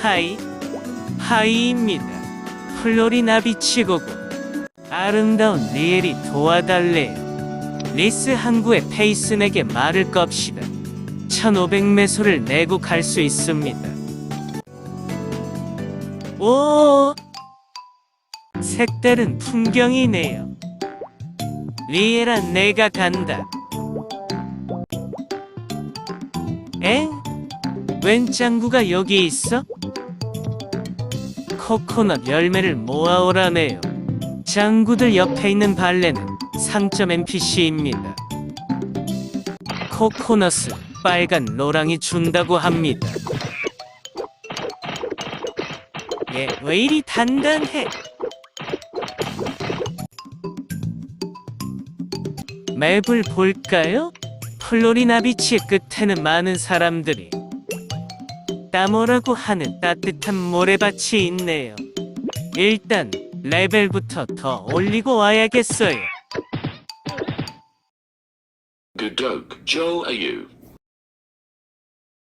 하이, 하이입니다. 플로리나 비치고고 아름다운 리엘이 도와달래요. 리스 항구의 페이슨에게 말을 겁시다. 1500매소를 내고 갈 수 있습니다. 오! 색다른 풍경이네요. 리엘아, 내가 간다. 엥? 웬 짱구가 여기 있어? 코코넛 열매를 모아오라네요. 짱구들 옆에 있는 발레는 상점 NPC입니다. 코코넛을 빨간 노랑이 준다고 합니다. 얘 왜 이리 단단해? 맵을 볼까요? 플로리나 비치의 끝에는 많은 사람들이 따모라고 하는 따뜻한 모래밭이 있네요. 일단 레벨부터 더 올리고 와야겠어요. Good dog. Joel, are you?